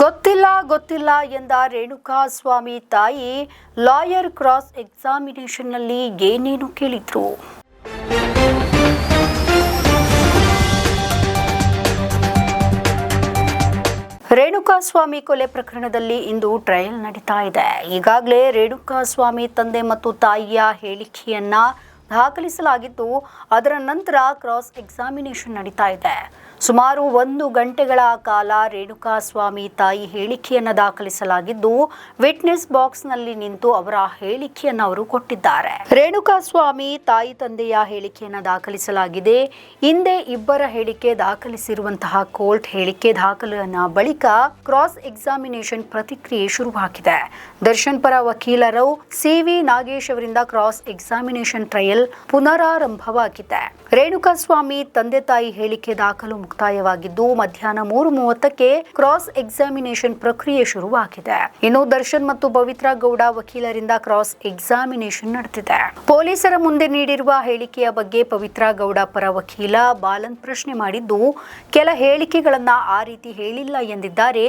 ಗೊತ್ತಿಲ್ಲ ಗೊತ್ತಿಲ್ಲ ಎಂದ ರೇಣುಕಾ ಸ್ವಾಮಿ ತಾಯಿ ಲಾಯರ್ ಕ್ರಾಸ್ ಎಕ್ಸಾಮಿನೇಷನ್ನಲ್ಲಿ ಏನೇನು ಕೇಳಿದ್ರು? ರೇಣುಕಾ ಸ್ವಾಮಿ ಕೊಲೆ ಪ್ರಕರಣದಲ್ಲಿ ಇಂದು ಟ್ರಯಲ್ ನಡೀತಾ ಇದೆ. ಈಗಾಗಲೇ ರೇಣುಕಾ ಸ್ವಾಮಿ ತಂದೆ ಮತ್ತು ತಾಯಿಯ ಹೇಳಿಕೆಯನ್ನ ದಾಖಲಿಸಲಾಗಿದ್ದು, ಅದರ ನಂತರ ಕ್ರಾಸ್ ಎಕ್ಸಾಮಿನೇಷನ್ ನಡೀತಾ ಇದೆ. ಸುಮಾರು ಒಂದು ಗಂಟೆಗಳ ಕಾಲ ರೇಣುಕಾ ಸ್ವಾಮಿ ತಾಯಿ ಹೇಳಿಕೆಯನ್ನು ದಾಖಲಿಸಲಾಗಿದ್ದು, ವಿಟ್ನೆಸ್ ಬಾಕ್ಸ್ನಲ್ಲಿ ನಿಂತು ಅವರ ಹೇಳಿಕೆಯನ್ನು ಅವರು ಕೊಟ್ಟಿದ್ದಾರೆ. ರೇಣುಕಾ ಸ್ವಾಮಿ ತಾಯಿ ತಂದೆಯ ಹೇಳಿಕೆಯನ್ನು ದಾಖಲಿಸಲಾಗಿದೆ. ಹಿಂದೆ ಇಬ್ಬರ ಹೇಳಿಕೆ ದಾಖಲಿಸಿರುವಂತಹ ಕೋರ್ಟ್ ಹೇಳಿಕೆ ದಾಖಲಿನ ಬಳಿಕ ಕ್ರಾಸ್ ಎಕ್ಸಾಮಿನೇಷನ್ ಪ್ರತಿಕ್ರಿಯೆ ಶುರುವಾಗಿದೆ. ದರ್ಶನ್ ಪರ ವಕೀಲರು ಸಿವಿ ನಾಗೇಶ್ ಅವರಿಂದ ಕ್ರಾಸ್ ಎಕ್ಸಾಮಿನೇಷನ್ ಟ್ರಯಲ್ ಪುನರಾರಂಭವಾಗಿದೆ. ರೇಣುಕಾ ಸ್ವಾಮಿ ತಂದೆ ತಾಯಿ ಹೇಳಿಕೆ ದಾಖಲು ಮುಕ್ತಾಯವಾಗಿದ್ದು, ಮಧ್ಯಾಹ್ನ ಮೂರು ಮೂವತ್ತಕ್ಕೆ ಕ್ರಾಸ್ ಎಕ್ಸಾಮಿನೇಷನ್ ಪ್ರಕ್ರಿಯೆ ಶುರುವಾಗಿದೆ. ಇನ್ನು ದರ್ಶನ್ ಮತ್ತು ಪವಿತ್ರ ಗೌಡ ವಕೀಲರಿಂದ ಕ್ರಾಸ್ ಎಕ್ಸಾಮಿನೇಷನ್ ನಡೆದಿದೆ. ಪೊಲೀಸರ ಮುಂದೆ ನೀಡಿರುವ ಹೇಳಿಕೆಯ ಬಗ್ಗೆ ಪವಿತ್ರ ಗೌಡ ಪರ ವಕೀಲ ಬಾಲನ್ ಪ್ರಶ್ನೆ ಮಾಡಿದ್ದು, ಕೆಲ ಹೇಳಿಕೆಗಳನ್ನ ಆ ರೀತಿ ಹೇಳಿಲ್ಲ ಎಂದಿದ್ದಾರೆ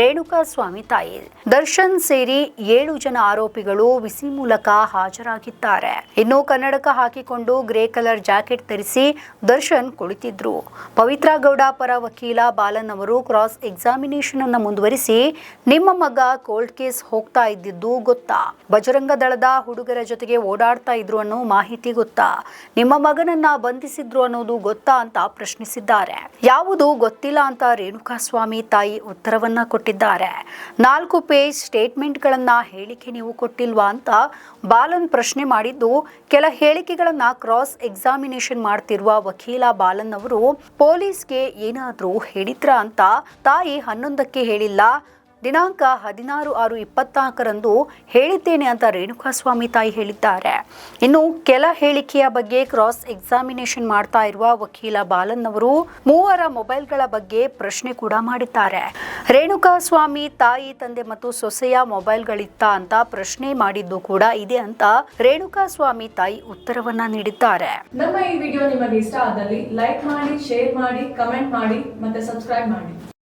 ರೇಣುಕಾ ಸ್ವಾಮಿ ತಾಯಿ. ದರ್ಶನ್ ಸೇರಿ ಏಳು ಜನ ಆರೋಪಿಗಳು ಬಿಸಿ ಮೂಲಕ ಹಾಜರಾಗಿದ್ದಾರೆ. ಇನ್ನು ಕನ್ನಡಕ ಹಾಕಿಕೊಂಡು ಗ್ರೇ ಕಲರ್ ಜಾಕೆಟ್ ಧರಿಸಿ ದರ್ಶನ್ ಕುಳಿತಿದ್ರು. ಪವಿತ್ರ ಗೌಡ ಪರ ವಕೀಲ ಬಾಲನ್ ಅವರು ಕ್ರಾಸ್ ಎಕ್ಸಾಮಿನೇಷನ್ ಅನ್ನು ಮುಂದುವರಿಸಿ ನಿಮ್ಮ ಮಗ ಕೋಲ್ಡ್ ಕೇಸ್ ಹೋಗ್ತಾ ಇದ್ದಿದ್ದು ಗೊತ್ತಾ? ಬಜರಂಗ ದಳದ ಹುಡುಗರ ಜೊತೆಗೆ ಓಡಾಡ್ತಾ ಇದ್ರು ಅನ್ನೋ ಮಾಹಿತಿ ಗೊತ್ತಾ? ನಿಮ್ಮ ಮಗನನ್ನ ಬಂಧಿಸಿದ್ರು ಅನ್ನೋದು ಗೊತ್ತಾ ಅಂತ ಪ್ರಶ್ನಿಸಿದ್ದಾರೆ. ಯಾವುದು ಗೊತ್ತಿಲ್ಲ ಅಂತ ರೇಣುಕಾ ಸ್ವಾಮಿ ತಾಯಿ ಉತ್ತರವನ್ನ ಕೊಟ್ಟಿದ್ದಾರೆ. ನಾಲ್ಕು ಪೇಜ್ ಸ್ಟೇಟ್ಮೆಂಟ್ಗಳನ್ನ ಹೇಳಿಕೆ ನೀವು ಕೊಟ್ಟಿಲ್ವಾ ಅಂತ ಬಾಲನ್ ಪ್ರಶ್ನೆ ಮಾಡಿದ್ದು, ಕೆಲ ಹೇಳಿಕೆಗಳನ್ನ ಕ್ರಾಸ್ ಎಕ್ಸಾಮಿನೇಷನ್ ಮಾಡ್ತಿರುವ ವಕೀಲ ಬಾಲನ್ ಅವರು ಪೊಲೀಸ್ಗೆ ಏನಾದ್ರೂ ಹೇಳಿದ್ರ ಅಂತ ತಾಯಿ ಹನ್ನೊಂದಕ್ಕೆ ಹೇಳಿಲ್ಲ. ದಿನಾಂಕ ಹದಿನಾರು ಆರು ಇಪ್ಪತ್ನಾಲ್ಕರಂದು ಹೇಳಿದ್ದೇನೆ ಅಂತ ರೇಣುಕಾಸ್ವಾಮಿ ತಾಯಿ ಹೇಳಿದ್ದಾರೆ. ಇನ್ನು ಕೆಲ ಹೇಳಿಕೆಯ ಬಗ್ಗೆ ಕ್ರಾಸ್ ಎಕ್ಸಾಮಿನೇಷನ್ ಮಾಡ್ತಾ ಇರುವ ವಕೀಲ ಬಾಲನ್ ಅವರು ಮೂವರ ಮೊಬೈಲ್ಗಳ ಬಗ್ಗೆ ಪ್ರಶ್ನೆ ಕೂಡ ಮಾಡಿದ್ದಾರೆ. ರೇಣುಕಾಸ್ವಾಮಿ ತಾಯಿ, ತಂದೆ ಮತ್ತು ಸೊಸೆಯ ಮೊಬೈಲ್ಗಳಿತ್ತ ಅಂತ ಪ್ರಶ್ನೆ ಮಾಡಿದ್ದು ಕೂಡ ಇದೆ ಅಂತ ರೇಣುಕಾ ಸ್ವಾಮಿ ತಾಯಿ ಉತ್ತರವನ್ನ ನೀಡಿದ್ದಾರೆ. ನಮ್ಮ ಈ ವಿಡಿಯೋ ನಿಮಗೆ ಇಷ್ಟ ಆದಲ್ಲಿ ಲೈಕ್ ಮಾಡಿ, ಶೇರ್ ಮಾಡಿ, ಕಮೆಂಟ್ ಮಾಡಿ ಮತ್ತೆ ಸಬ್ಸ್ಕ್ರೈಬ್ ಮಾಡಿ.